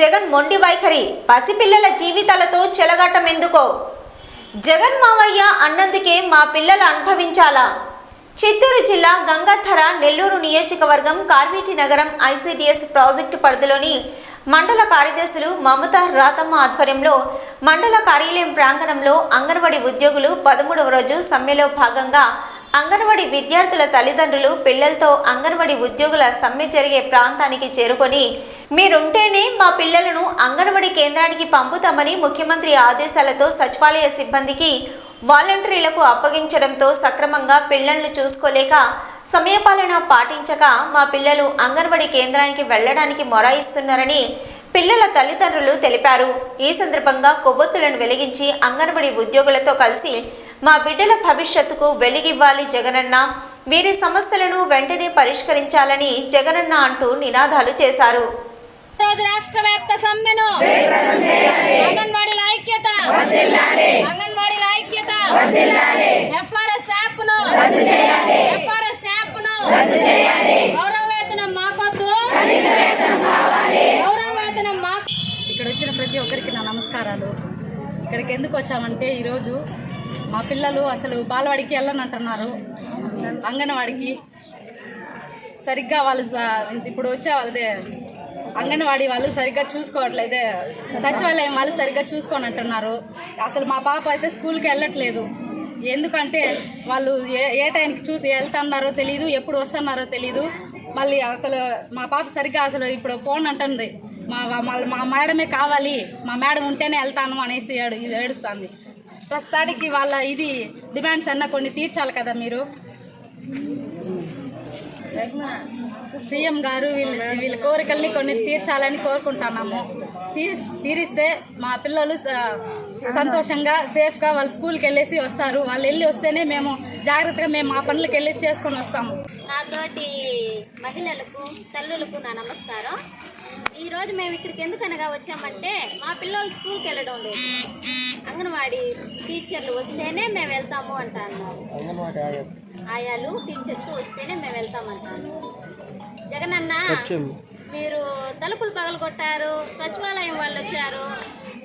జగన్ మొండి వైఖరి. పసిపిల్లల జీవితాలతో చెలగటం ఎందుకో జగన్ మావయ్య అన్నందుకే మా పిల్లలు అనుభవించాలా? చిత్తూరు జిల్లా గంగాధర నెల్లూరు నియోజకవర్గం కార్వీటి నగరం ఐసిడిఎస్ ప్రాజెక్టు పరిధిలోని మండల కార్యదర్శులు మమత రాతమ్మ ఆధ్వర్యంలో మండల కార్యాలయం ప్రాంగణంలో అంగన్వాడీ ఉద్యోగులు పదమూడవ రోజు సమ్మెలో భాగంగా అంగన్వాడీ విద్యార్థుల తల్లిదండ్రులు పిల్లలతో అంగన్వాడీ ఉద్యోగుల సమ్మె జరిగే ప్రాంతానికి చేరుకొని మీరుంటేనే మా పిల్లలను అంగన్వాడీ కేంద్రానికి పంపుతామని ముఖ్యమంత్రి ఆదేశాలతో సచివాలయ సిబ్బందికి వాలంటీర్లకు అప్పగించడంతో సక్రమంగా పిల్లలను చూసుకోలేక సమయపాలన పాటించక మా పిల్లలు అంగన్వాడీ కేంద్రానికి వెళ్ళడానికి మొరాయిస్తున్నారని పిల్లల తల్లిదండ్రులు తెలిపారు. ఈ సందర్భంగా కొవ్వొత్తులను వెలిగించి అంగన్వాడీ ఉద్యోగులతో కలిసి మా బిడ్డల భవిష్యత్తుకు వెలిగివ్వాలి జగనన్న. వీరి సమస్యలను వెంటనే పరిష్కరించాలని జగనన్న అంటూ నినాదాలు చేశారు. రోజు రాష్ట్ర వ్యాప్త సమ్మెను అంగన్వాడీల ఐక్యత అంగన్వాడీల ఐక్యత ఎఫ్ఆర్ఎస్ యాప్ను ఎఫ్ఆర్ఎస్ యాప్ను గౌరవ వేతనం మాకొద్దు గౌరవ వేతనం మాకు. ఇక్కడ వచ్చిన ప్రతి ఒక్కరికి నా నమస్కారాలు. ఇక్కడికి ఎందుకు వచ్చామంటే ఈరోజు మా పిల్లలు అసలు బాలవాడికి వెళ్ళనంటున్నారు అంగన్వాడికి. సరిగ్గా వాళ్ళు ఇప్పుడు వచ్చే వాళ్ళదే అంగన్వాడీ వాళ్ళు సరిగ్గా చూసుకోవట్లేదే. సచివాలయం వాళ్ళు సరిగ్గా చూసుకొని అంటున్నారు. అసలు మా పాప అయితే స్కూల్కి వెళ్ళట్లేదు. ఎందుకంటే వాళ్ళు ఏ ఏ టైంకి చూసి వెళ్తున్నారో తెలియదు ఎప్పుడు వస్తున్నారో తెలియదు మళ్ళీ అసలు మా పాప సరిగ్గా అసలు ఇప్పుడు ఫోన్ అంటుంది. మా మా- మా మేడమే కావాలి. మా మేడం ఉంటేనే వెళ్తాను అనేసి ఏడు ఏడుస్తుంది. ప్రస్తుతానికి వాళ్ళ ఇది డిమాండ్స్ అన్న కొన్ని తీర్చాలి కదా మీరు? సీఎం గారు వీళ్ళ వీళ్ళ కోరికల్ని కొన్ని తీర్చాలని కోరుకుంటున్నాము. తీర్ తీరిస్తే మా పిల్లలు సంతోషంగా సేఫ్గా వాళ్ళు స్కూల్కి వెళ్ళేసి వస్తారు. వాళ్ళు వెళ్ళి వస్తేనే మేము జాగ్రత్తగా మేము మా పనులకు వెళ్ళేసి చేసుకొని వస్తాము. నాతోటి మహిళలకు తల్లులకు నా నమస్కారం. ఈరోజు మేము ఇక్కడికి ఎందుకనగా వచ్చామంటే మా పిల్లలు స్కూల్కి వెళ్ళడం లేదు. అంగన్వాడీ టీచర్లు వస్తేనే మేము వెళ్తాము అంటారు. ఆయాలు. టీచర్స్ వస్తేనే మేము వెళ్తామంటారు జగనన్న మీరు తలుపులు పగలగొట్టారు సచివాలయం వాళ్ళు వచ్చారు.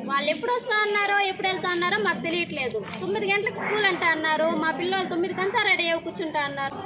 వాళ్ళు ఎప్పుడు వస్తా అన్నారో ఎప్పుడు వెళ్తా అన్నారో మాకు తెలియట్లేదు. తొమ్మిది గంటలకు స్కూల్ అంటా అన్నారు. మా పిల్లలు తొమ్మిదికంతా రెడీ అయ్యి కూర్చుంటా అన్నారు.